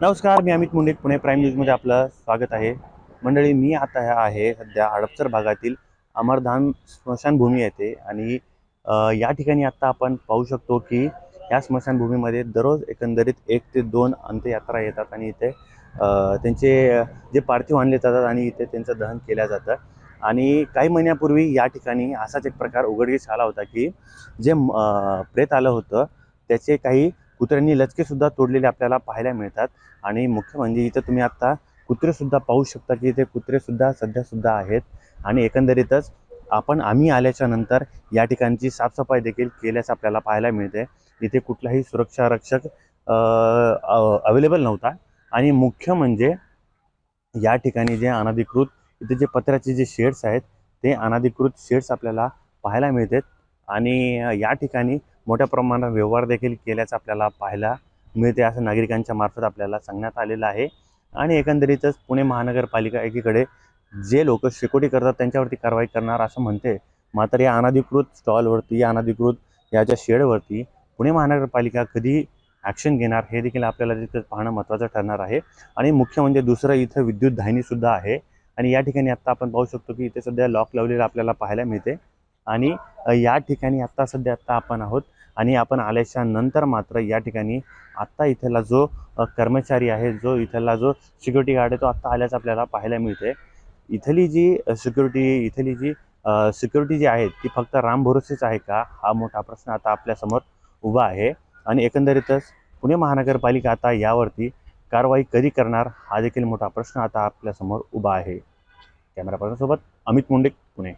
नमस्कार मी अमित मुंडे पुणे प्राईम न्यूजमध्ये आपलं स्वागत आहे. मंडळी मी आता ह्या आहे सध्या हडपसर भागातील अमरधाम स्मशानभूमी येथे आणि या ठिकाणी आत्ता आपण पाहू शकतो की या स्मशानभूमीमध्ये दररोज एकंदरीत एक ते दोन अंत्ययात्रा येतात आणि इथे त्यांचे जे पार्थिव आणले जातात आणि इथे त्यांचं दहन केलं जातं. आणि काही महिन्यापूर्वी या ठिकाणी असाच एक प्रकार उघडकीस आला होता की जे प्रेत आलं होतं त्याचे काही कुत्र्यांनी लचकेसुद्धा तोडलेले आपल्याला पाहायला मिळतात. आणि मुख्य म्हणजे इथं तुम्ही आत्ता कुत्रेसुद्धा पाहू शकता की इथे कुत्रेसुद्धा सध्यासुद्धा आहेत. आणि एकंदरीतच आपण आम्ही आल्याच्यानंतर या ठिकाणची साफसफाई देखील केल्याचं आपल्याला पाहायला मिळते. इथे कुठलाही सुरक्षा रक्षक अवेलेबल नव्हता. आणि मुख्य म्हणजे या ठिकाणी जे अनधिकृत इथे जे पत्र्याचे जे शेड्स आहेत ते अनधिकृत शेड्स आपल्याला पाहायला मिळतात. आणि या ठिकाणी मोठ्या प्रमाणात व्यवहार देखील केल्याचं आपल्याला पाहायला मिळते असं नागरिकांच्या मार्फत आपल्याला सांगण्यात आलेलं आहे. आणि एकंदरीतच पुणे महानगरपालिका एकीकडे जे लोक शेकोटी करतात त्यांच्यावरती कारवाई करणार असं म्हणते मात्र या अनधिकृत स्टॉलवरती या अनधिकृत याच्या शेडवरती पुणे महानगरपालिका कधी ॲक्शन घेणार हे देखील आपल्याला तिथं पाहणं महत्त्वाचं ठरणार आहे. आणि मुख्य म्हणजे दुसरं इथं विद्युत धायनीसुद्धा आहे. आणि या ठिकाणी आत्ता आपण पाहू शकतो की इथे सध्या लॉक लावलेलं आपल्याला पाहायला मिळते. आणि या ठिकाणी आत्ता सध्या आत्ता आपण आहोत आणि आपण आल्याच्यानंतर मात्र या ठिकाणी आत्ता इथला जो कर्मचारी आहे जो इथला जो सिक्युरिटी गार्ड आहे तो आत्ता आल्याचं आपल्याला पाहायला मिळते इथली जी सिक्युरिटी इथली जी सिक्युरिटी जी आहे ती फक्त राम भरोसेच आहे का? हा मोठा प्रश्न आता आपल्यासमोर उभा आहे. आणि एकंदरीतच पुणे महानगरपालिका आता यावरती कारवाई कधी करणार हा देखील मोठा प्रश्न आता आपल्यासमोर उभा आहे. कॅमेरा पर्सनसोबत अमित मुंडे पुणे.